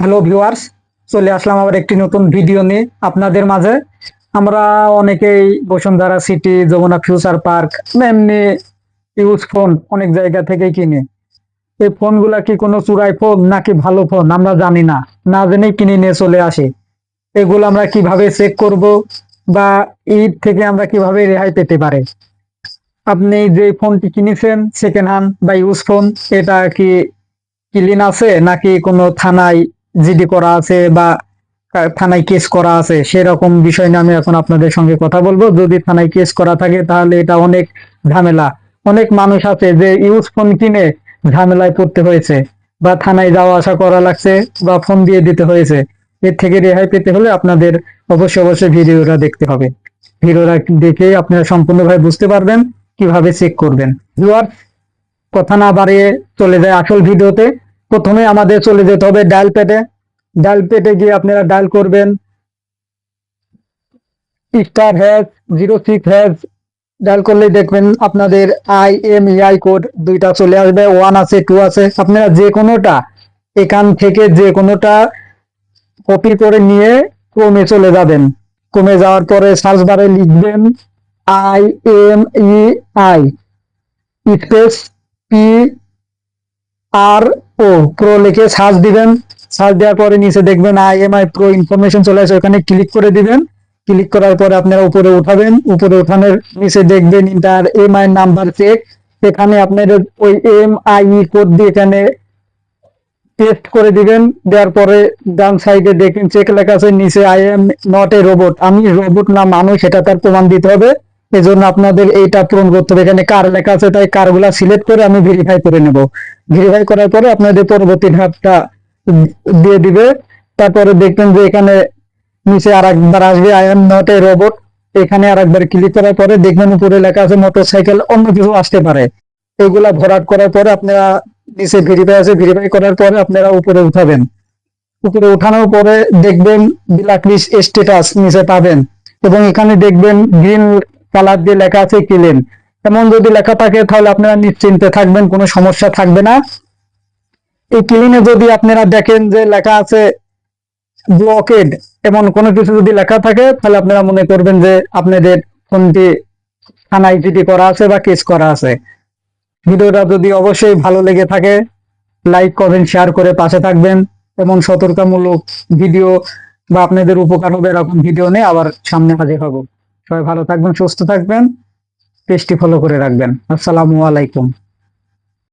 Hello viewers চলে আসলাম আবার একটি নতুন ভিডিও নিয়ে আপনাদের মাঝে। আমরা অনেকেই Bashundhara city Jamuna future park এমনি ইউজ ফোন অনেক জায়গা থেকে কিনে। এই ফোনগুলা কি কোনো চুরাই ফোন নাকি ভালো ফোন আমরা জানি না। না জেনেই কিনে নিয়ে চলে আসি। এগুলো আমরা কীভাবে চেক করব বা ঈদ থেকে আমরা কীভাবে রেহাই পেতে পারে? আপনি যে ফোনটি কিনেছেন সেকেন্ড হ্যান্ড বা ইউজ ফোন এটা কি ক্লিন আছে নাকি কোনো থানায় জিডি করা আছে বা থানায় কেস করা আছে, সেরকম বিষয় নিয়ে আমি এখন আপনাদের সঙ্গে কথা বলব। যদি থানায় কেস করা থাকে, তাহলে এটা অনেক ঝামেলা। অনেক মানুষ আছে যে ইউজ ফোন কিনে ঝামেলায় পড়তে হয়েছে বা থানায় যাওয়া আসা করা লাগছে বা ফোন দিয়ে দিতে হয়েছে। এর থেকে রেহাই পেতে হলে আপনাদের অবশ্যই অবশ্যই ভিডিওটা দেখতে হবে। ভিডিওটা দেখে আপনারা সম্পূর্ণভাবে বুঝতে পারবেন কীভাবে চেক করবেন। কথা না বাড়িয়ে চলে যায় আসল ভিডিওতে। প্রথমে আমাদের চলে যেতে হবে ডায়াল প্যাডে ডায়াল প্যাডে গিয়ে আপনারা ডায়াল করবেন। Star hash, zero six hash dial করলে দেখবেন আপনাদের আই এম ইআই কোড দুইটা চলে আসবে, ওয়ান আছে, টু আছে। আপনারা যে কোনোটা, এখান থেকে যে কোনোটা কপি করে নিয়ে ক্রমে চলে যাবেন। কমে যাওয়ার পরে সার্চ বারে লিখবেন I M E I, space P R O pro লিখে সার্চ দিবেন। সার্চ দেওয়ার পরে নিচে দেখবেন আইএমআই প্রো ইনফরমেশন চলে আসে, ওখানে ক্লিক করে দিবেন। ক্লিক করার পরে আপনারা উপরে উঠাবেন। উপরে উঠানোর নিচে দেখবেন enter M I number check সেখানে আপনাদের ওই এম আই কোড দিয়ে এখানে টেস্ট করে দিবেন। দেওয়ার পরে ডান সাইডে দেখবেন চেক লেখা আছে, নিচে I am not a robot আমি রোবট না, মানুষ, সেটা তার প্রমাণ দিতে হবে। এজন্য আপনাদের এইটা পূরণ করতে হবে। এখানে কার লেখা আছে, তাই কারগুলা সিলেক্ট করে আমি ভেরিফাই করে নেব। ভেরিফাই করার পরে আপনাদের পরবর্তী ধাপটা দিয়ে দিবে। তারপরে দেখবেন যে এখানে নিচে আর একবার আসবে I am not a robot. এখানে আর একবার ক্লিক করার পরে দেখবেন উপরে লেখা আছে মোটরসাইকেল অন্য কিছু আসতে পারে। এগুলা ভরাট করার পরে আপনারা নিচে ভেরিফাই আছে ভেরিফাই করার পরে আপনারা উপরে উঠাবেন। উপরে উঠানোর পরে দেখবেন ব্ল্যাকলিস্ট স্ট্যাটাস নিচে পাবেন। এবং এখানে দেখবেন গ্রিন কালার দিয়ে লেখা আছে ক্লেম এমন যদি লেখা থাকে, তাহলে আপনারা নিশ্চিন্তে থাকবেন, কোনো সমস্যা থাকবে না। এই ক্লিনে যদি আপনারা দেখেন যে লেখা আছে ব্লকেড, এমন কোনো কিছু যদি লেখা থাকে, তাহলে আপনারা মনে করবেন যে আপনাদের ফোনটি জিডি করা আছে বা কেস করা আছে। ভিডিওটা যদি অবশ্যই ভালো লেগে থাকে, লাইক, কমেন্ট, শেয়ার করে পাশে থাকবেন। এবং সতর্কমূলক ভিডিও বা আপনাদের উপকার হবে এরকম ভিডিও নিয়ে আবার সামনে হাজির হব। সবাই ভালো থাকবেন সুস্থ থাকবেন পেজটি ফলো করে রাখবেন। আসসালামু আলাইকুম।